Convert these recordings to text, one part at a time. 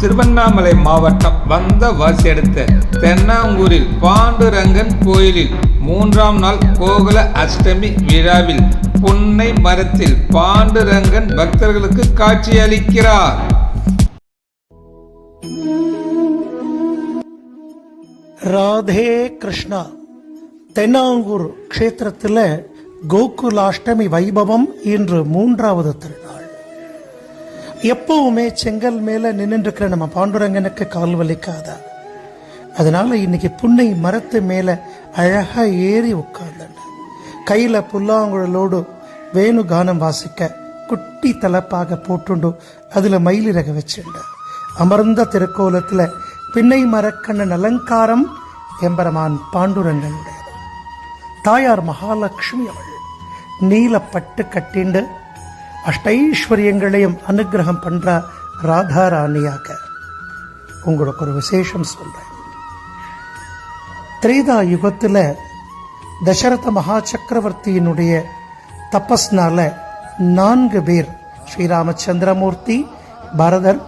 திருவண்ணாமலை மாவட்டம் வந்த வாசி அடுத்த தென்னாங்கூரில் பாண்டுரங்கன் கோயிலில் மூன்றாம் நாள் கோகுல அஷ்டமி விழாவில் புன்னை மரத்தில் பாண்டுரங்கன் பக்தர்களுக்கு காட்சியளிக்கிறார் ராதே கிருஷ்ணா. தென்னாங்கூர் க்ஷேத்திரத்தில் கோகுலாஷ்டமி வைபவம் இன்று மூன்றாவது திருநாள். எப்பவுமே செங்கல் மேல நின்றுருக்கிற நம்ம பாண்டுரங்கனுக்கு கால் வலிக்காத? அதனால இன்னைக்கு புன்னை மரத்து மேல அழகா ஏறி உட்கார்ந்தன. கையில புல்லாங்குழலோடு வேணு கானம் வாசிக்க குட்டி தலப்பாக போட்டுண்டு அதுல மயிலிறக வச்சுண்டு அமர்ந்த திருக்கோலத்துல பின்னை மரக்கண்ணன் அலங்காரம் எம்பரமான் பாண்டுரங்கனுடைய தாயார் மகாலட்சுமி அவள் நீல பட்டு கட்டிண்டு அஷ்டைஸ்வரியங்களையும் அனுகிரகம் ராதா ராணியாக உங்களுக்கு ஒரு விசேஷம் சொல்றேன். திரேதா யுகத்தில் தசரத மகா சக்கரவர்த்தியினுடைய தபஸ்னால நான்கு பேர் ஸ்ரீராமச்சந்திரமூர்த்தி பரதர்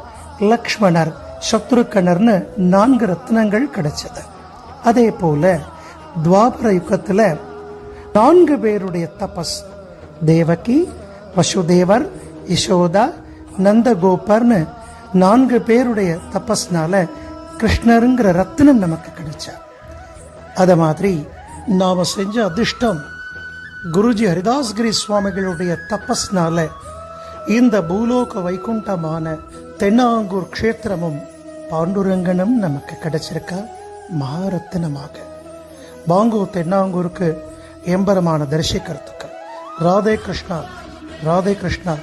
லக்ஷ்மணர் சத்ருக்கணர்னு நான்கு ரத்னங்கள் கிடைச்சது. அதே போல துவாபர யுகத்தில் நான்கு பேருடைய தபஸ் தேவகி வசுதேவர் யசோதா நந்தகோபர்னு நான்கு பேருடைய தபஸ்னால கிருஷ்ணருங்கிற ரத்தினம் நமக்கு கிடைச்சார். அதை மாதிரி நாம செஞ்ச அதிர்ஷ்டம் குருஜி ஹரிதாஸ்கிரி சுவாமிகளுடைய தபஸ்னால இந்த பூலோக வைகுண்டமான தென்னாங்கூர் க்ஷேத்திரமும் பாண்டுரங்கனும் நமக்கு கிடைச்சிருக்கா மகாரத்தினமாக. பாங்கோ தென்னாங்கூருக்கு எம்பரமான தரிசிக்கிறதுக்கு ராதே கிருஷ்ணா ராதே கிருஷ்ணா